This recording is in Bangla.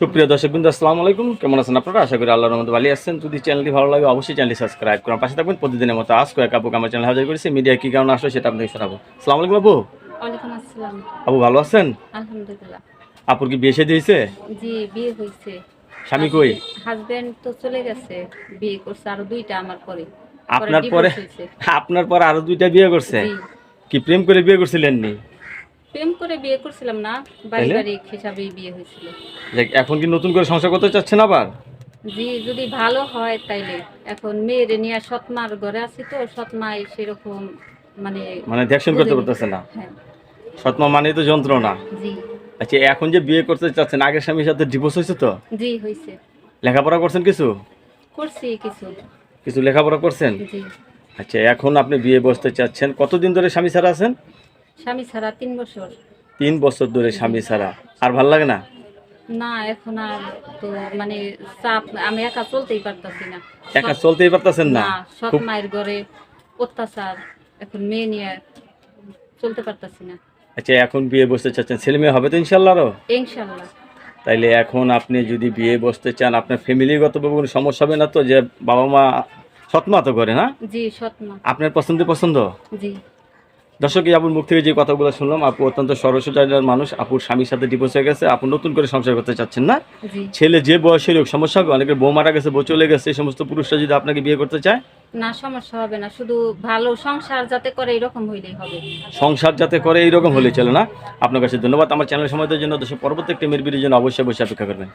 সুপ্রিয় দর্শক বিন্দু আসসালামু আলাইকুম। কেমন আছেন আপনারা? আশা করি আল্লাহর রহমতে ভালো আছেন। যদি চ্যানেলটি ভালো লাগে অবশ্যই চ্যানেলটি সাবস্ক্রাইব করার পাশে থাকবেন প্রতিদিনের মতো আজ কয়েক আপুকে আমার চ্যানেল হাজার করেছি। মিডিয়া কি কারণে আসলো সেটা আপনাকে শোনাবো। আসসালামু আলাইকুম আপু। আপু ভালো আছেন? আলহামদুলিল্লাহ। আপুর কি বিয়ে শাদী হয়েছে? জি বিয়ে হয়েছে। স্বামী কই? হাজবেন্ড তো চলে গেছে বিয়ে করছে আরও দুইটা আমার পরে। আপনার পরে আপনার পরে আরও দুইটা বিয়ে করছে? কি প্রেম করে বিয়ে করছিলেন নি? প্রেম করে বিয়ে করছিলাম না তাইলে? পারিবারিক হিসাবেই বিয়ে হয়েছিল। এখন কি নতুন করে সংসার করতে চাচ্ছেন আবার? জি যদি ভালো হয় তাইলে। এখন মেয়েরে নিয়ে সৎমার ঘরে আছি তো সেরকম মানে মানে দেখশন করতে পারতেছে না? হ্যাঁ। সৎমা মানে তো যন্ত্রণা। জি। আচ্ছা এখন যে বিয়ে করতে চাচ্ছেন আগের স্বামীর সাথে ডিভোর্স হয়েছে তো? জি হয়েছে। লেখাপড়া করছেন কিছু? করছি কিছু। কিছু লেখাপড়া করছেন? জি। আচ্ছা এখন আপনি বিয়ে বসতে চাচ্ছেন কতদিন ধরে স্বামী ছাড়া আছেন? স্বামী ছাড়া তিন বছর। তিন বছর ধরে স্বামী ছাড়া। আর ভালো লাগে না? না এখন আর তো মানে চাপ আমি একা চলতেই পারতাছি না। একা চলতেই পারতেছেন না? না মায়ের ঘরে অত্যাচার এখন মেয়ে নিয়ে চলতে পারতাছি না। আচ্ছা এখন বিয়ে বসতে চাচ্ছেন ছেলে মেয়ে হবে তো ইনশাল্লাহ ইনশাল্লাহ। তাইলে এখন আপনি যদি বিয়ে বসতে চান আপনার ফ্যামিলিগতভাবে কোনো সমস্যা হবে না তো? যে বাবা মা সৎমা তো করে না জি সৎ মা। আপনার পছন্দ পছন্দ? জি। দর্শক আপুর মুখ থেকে যে কথাগুলো শুনলাম আপু অত্যন্ত সরসজার মানুষ আপুর স্বামীর সাথে ডিভোর্স হয়ে গেছে আপু নতুন করে সংসার করতে চাচ্ছেন না? ছেলে যে বয়সের হোক সমস্যা হবে? অনেকের বউ মারা গেছে বউ চলে গেছে এই সমস্ত পুরুষরা যদি আপনাকে বিয়ে করতে চায়? না সমস্যা হবে না শুধু ভালো সংসার যাতে করে এরকম হইলেই হবে। সংসার যাতে করে এইরকম হলে চলে না? আপনার কাছে ধন্যবাদ। আমার চ্যানেল সময় দেওয়ার জন্য দেশের পরবর্তী একটি মেয়ের জন্য অবশ্যই বসে অপেক্ষা করবেন।